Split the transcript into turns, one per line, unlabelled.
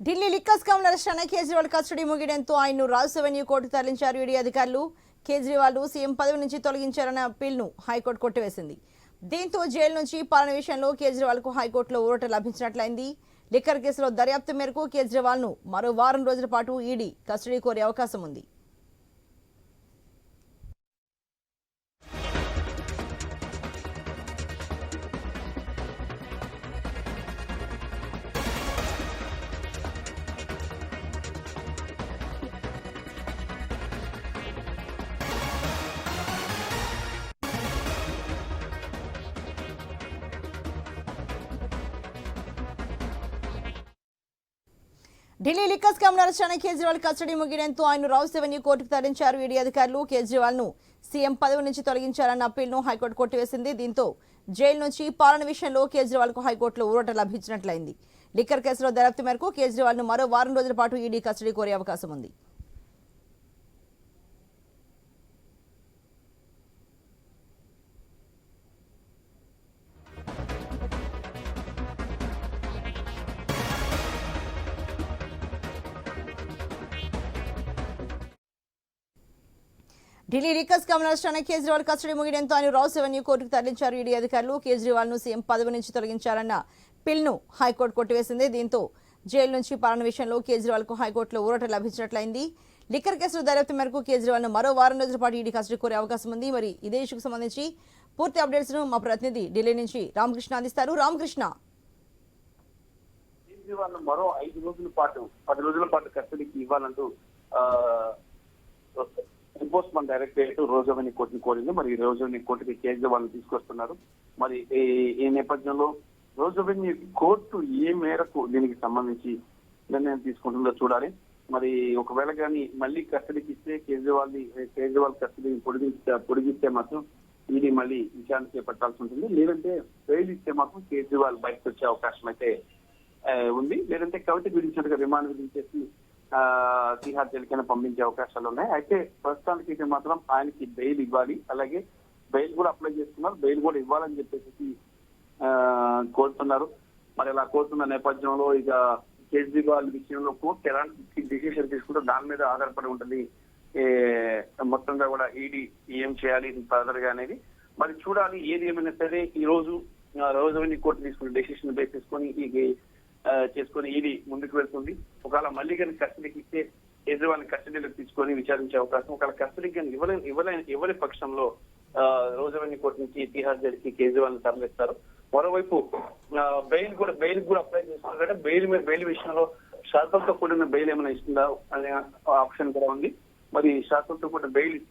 Delhi liquor scam అరెస్టైన Kejriwal custody ముగియడంతో ఆయన్ను రాజ్ రెవెన్యూ కోర్టు తరలించారు ఈడీ అధికారులు. కేజ్రీవాల్ సీఎం పదవి నుంచి తొలగించారన్న అప్పీల్ను హైకోర్టు కొట్టివేసింది. దీంతో జైలు నుంచి పాలన విషయంలో కేజ్రీవాల్కు హైకోర్టులో ఊరట లభించినట్లయింది. లిక్కర్ కేసులో దర్యాప్తు మేరకు కేజ్రీవాల్ను మరో వారం రోజుల పాటు ఈడీ కస్టడీ కోరే అవకాశం ఉంది ఢిల్లీ లిక్కర్స్ స్కామ్ అరెస్టైన కేజ్రీవాల్ కస్టడీ ముగియడంతో ఆయన రావు రెవెన్యూ కోర్టుకు తరలించారు. ఈడీ అధికారులు కేజ్రీవాల్ను సీఎం పదవి నుంచి తొలగించారన్న అప్పీల్ను హైకోర్టు కొట్టివేసింది దీంతో జైలు నుంచి పాలన విషయంలో కేజ్రీవాల్కు హైకోర్టులో ఊరట లభించినట్లయింది. లిక్కర్ కేసులో దర్యాప్తు మేరకు కేజ్రీవాల్ను మరో వారం రోజుల పాటు ఈడీ కస్టడీ కోరే అవకాశం ఉంది. Delhi liquor scam Kejriwal custody ముగియడంతో ఆయన రావు రెవెన్యూ కోర్టుకు తరలించారు ఈడీ అధికారులు. కేజ్రీవాల్ను సీఎం పదవి నుంచి తొలగించారన్న పిల్ను హైకోర్టు కొట్టివేసింది. దీంతో జైలు నుంచి పాలన విషయంలో కేజ్రీవాల్కు హైకోర్టులో ఊరట లభించినట్లయింది. లిక్కర్ కేసులో దర్యాప్తు మేరకు కేజ్రీవాల్ను మరో వారం రోజుల పాటు ఈడీ కస్టడీ కోరే అవకాశం ఉంది. మరి ఇదే ఇష్యూకు సంబంధించి పూర్తి అప్డేట్స్ను మా ప్రతినిధి ఢిల్లీ నుంచి రామకృష్ణ అందిస్తారు. రామకృష్ణ.
కేజ్రీవాల్ మరో ఐదు రోజుల పాటు పది రోజుల పాటు కస్టడీకి ఇవ్వాలంటూ ఎన్ఫోర్స్మెంట్ డైరెక్టరేట్ రోజవని కోర్టుని కోరింది. మరి ఈ రోజవని కోర్టుకి కేజ్రీవాల్ తీసుకొస్తున్నారు? మరి ఈ- నేపథ్యంలో రోజవని కోర్టు ఏ మేరకు దీనికి సంబంధించి నిర్ణయం తీసుకుంటుందో చూడాలి. మరి ఒకవేళ కానీ మళ్ళీ కస్టడీకి ఇస్తే కేజ్రీవాల్ని కేజ్రీవాల్ కస్టడీని పొడిగిస్తే పొడిగిస్తే మాత్రం ఈడీ మళ్ళీ విచారణ చేపట్టాల్సి ఉంటుంది. లేదంటే బెయిల్ ఇస్తే మాత్రం కేజ్రీవాల్ బయటకు వచ్చే అవకాశం అయితే ఉంది. లేదంటే కవిత విధించినట్టుగా రిమాండ్ విధించేసి తిహార్ జైలుకైనా పంపించే అవకాశాలు ఉన్నాయి. అయితే ప్రస్తుతానికి అయితే మాత్రం ఆయనకి బెయిల్ ఇవ్వాలి. అలాగే బెయిల్ కూడా అప్లై చేస్తున్నారు. బెయిల్ కూడా ఇవ్వాలని చెప్పేసి ఆ, కోరుతున్నారు. మరి ఇలా కోరుతున్న నేపథ్యంలో ఇక కేజ్రీవాల్ విషయంలో కోర్టు ఎలాంటి డిసిషన్ తీసుకుంటే దాని మీద ఆధారపడి ఉంటుంది. ఏ, మొత్తంగా కూడా ఈడీ ఏం చేయాలి ఫర్దర్గా అనేది. మరి చూడాలి ఏది ఏమైనా సరే ఈ రోజు రోజు కోర్టు తీసుకున్న డెసిషన్ బేస్ చేసుకొని ఈ చేసుకొని ఈడీ ముందుకు వెళ్తుంది. ఒకవేళ మళ్ళీ కానీ కస్టడీకి ఇస్తే కేజ్రీవాల్ కస్టడీలోకి తీసుకొని విచారించే అవకాశం. ఒకవేళ కస్టడీకి కానీ ఇవ్వలే ఇవ్వలే ఇవ్వని పక్షంలో రోజువన్నీ కోర్టు నుంచి తిహార్ జైలుకి కేజ్రీవాల్ తరలిస్తారు. మరోవైపు బెయిల్ కూడా బెయిల్ కూడా అప్లై చేస్తున్నారు బెయిల్ మీద బెయిల్ విషయంలో షరతులతో కూడిన బెయిల్ ఏమైనా ఇస్తుందా అనే ఆప్షన్ కూడా ఉంది. మరి షరతులతో కూడిన బెయిల్